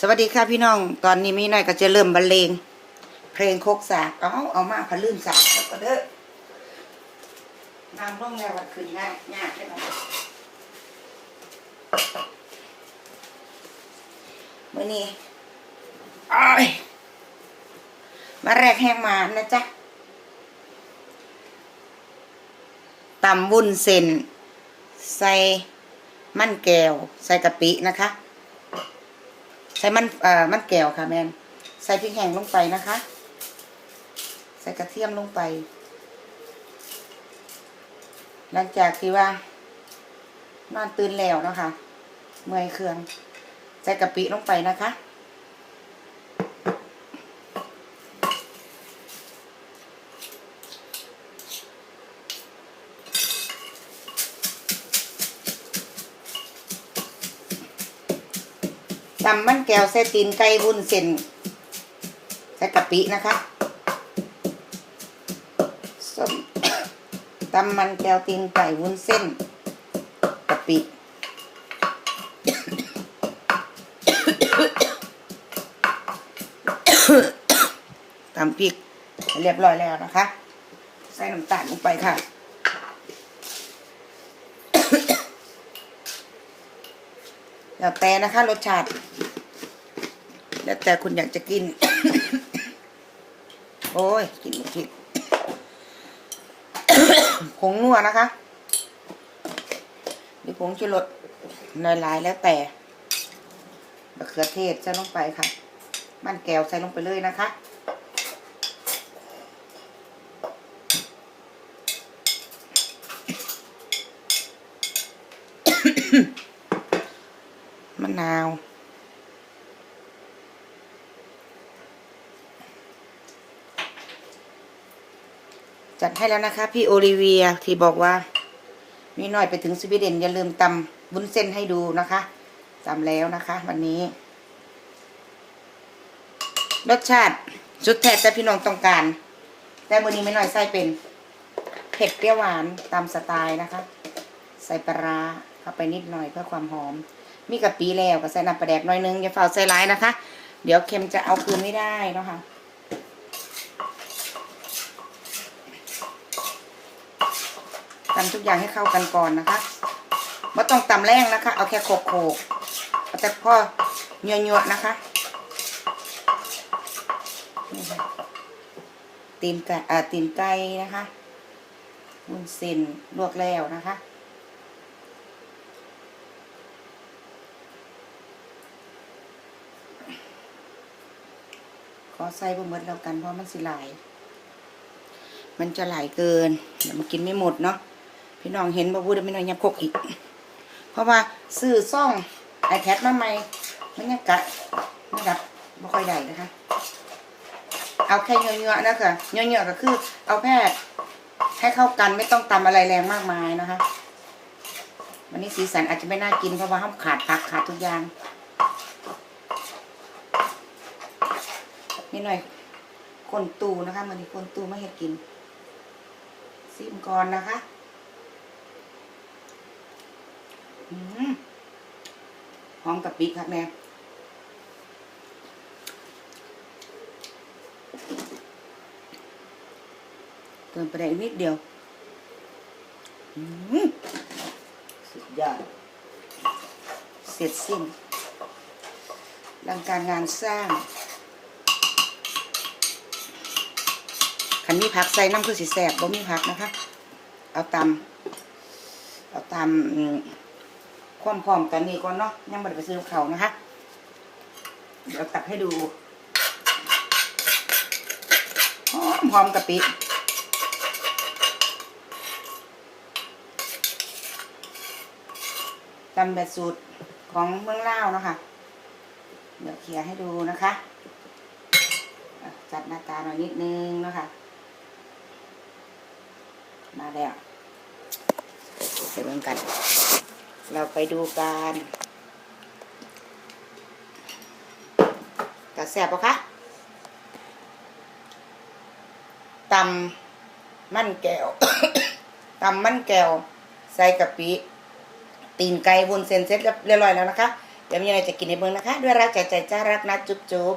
สวัสดีค่ะพี่น้อง ตอนนี้มีน้อยก็จะเริ่มบรรเลง เพลงโคกสากเอาเอามาพะลืมสากแล้วก็เด้อน้ำร่องแล้ววัดขึ้นง่ายยากใช่ไหมมื่อนี้อ้ายมาแรกแห้งมานะจ๊ะตำวุ้นเส้นใส่มันแก้ว ใส่กะปินะคะ ส่มันเอ่อมันแก้วค่ะแมนใส่พริกแห้งลงไปนะคะ ใส่กระเทียมลงไป หลังจากที่ว่านอนตื่นแล้วนะคะเมื่อยเครื่อง ใส่กะปิลงไปนะคะ ตำมันแก้วใส่ตีนไก่วุ้นเส้นใส่กะปินะคะส้มตำมันแก้วตีนไก่วุ้นเส้นกะปิตำพริกเรียบร้อยแล้วนะคะ ใส่น้ำตาลลงไปค่ะแล้วแต่นะคะรสชาติ แล้วแต่คุณอยากจะกิน โอ้ย กินผิดผงนัวนะคะหรือผงชูรสน้อยลายแล้วแต่มะเขือเทศใส่ลงไปค่ะ มันแก้วใส่ลงไปเลยนะคะมะนาว จัดให้แล้วนะคะ พี่โอลิเวียที่บอกว่า มีหน่อยไปถึงสวีเดนอย่าลืมตำวุ้นเส้นให้ดูนะคะตำแล้วนะคะ วันนี้ รสชาติสุดแท้แต่พี่น้องต้องการ แต่วันนี้ไม่น้อยใส่เป็นเผ็ดเปรี้ยวหวานตามสไตล์นะคะ ใส่ปลาร้าเข้าไปนิดหน่อยเพื่อความหอม มีกะปิแล้วก็ใส่น้ำปลาแดกน่อยนึงอย่าเฝ้าใส่ร้ายนะคะ เดี๋ยวเค็มจะเอาคืนไม่ได้นะคะ ตำทุกอย่างให้เข้ากันก่อนนะคะไม่ต้องตำแรงนะคะ เอาแค่โขกโขกๆเอาแต่พ่อเยอะๆนะคะนี่ค่ะตีนไก่อ่าตีนไก่นะคะวุ้นเส้นลวกแล้วนะคะขอใส่บ่หมดแล้วกันเพราะมันสิหลาย มันจะหลายเกิน เดี๋ยวมันกินไม่หมดเนาะ พี่น้องเห็นบ่พูดไม่น้องยับคกอีก เพราะว่าซื้อซ่องไอแพดมาใหม่มันยังกะนะครับบ่ค่อยได้นะคะ เอาแค่เยอะๆนะคะเยอะๆก็คือ เอาแค่ให้เข้ากันไม่ต้องตำอะไรแรงมากมายนะคะ วันนี้สีสันอาจจะไม่น่ากินเพราะว่าห้ามขาดผักขาดทุกอย่างนี่หน่อยคนตูนะคะมันนี่คนตูไม่ให้กินซิมก่อนนะคะอืม หอมกะปิครับแม่เติมไปได้นิดเดียวอืมสุดยอดเสร็จสิ้นดังการงานสร้างขันมีผักใส่น้ำคือสีแสบบ่มีผักนะคะ เอาตำเอาตำอืม ความพร้อมกันนี้ก่อนเนาะยังไม่ได้ไปซื้อเขานะคะ เดี๋ยวตักให้ดูหอมหอมกะปิตำแบบสูตรของเมืองล่าวนะคะ เดี๋ยวเขี่ยให้ดูนะคะ จัดหน้าตาหน่อยนิดนึงนะคะ มาแล้วไปเบิ่งกัน เราไปดูกันกระแสบปะคะตำมันแก้วตำมันแก้วใส่กะปิตีนไก่วนเส้นเสร็จเรียบร้อยแล้วนะคะเดี๋ยวมีอะไรจะกินในเมืองนะคะ ด้วยรักใจใจจ้ารักนะจุ๊บจุ๊บ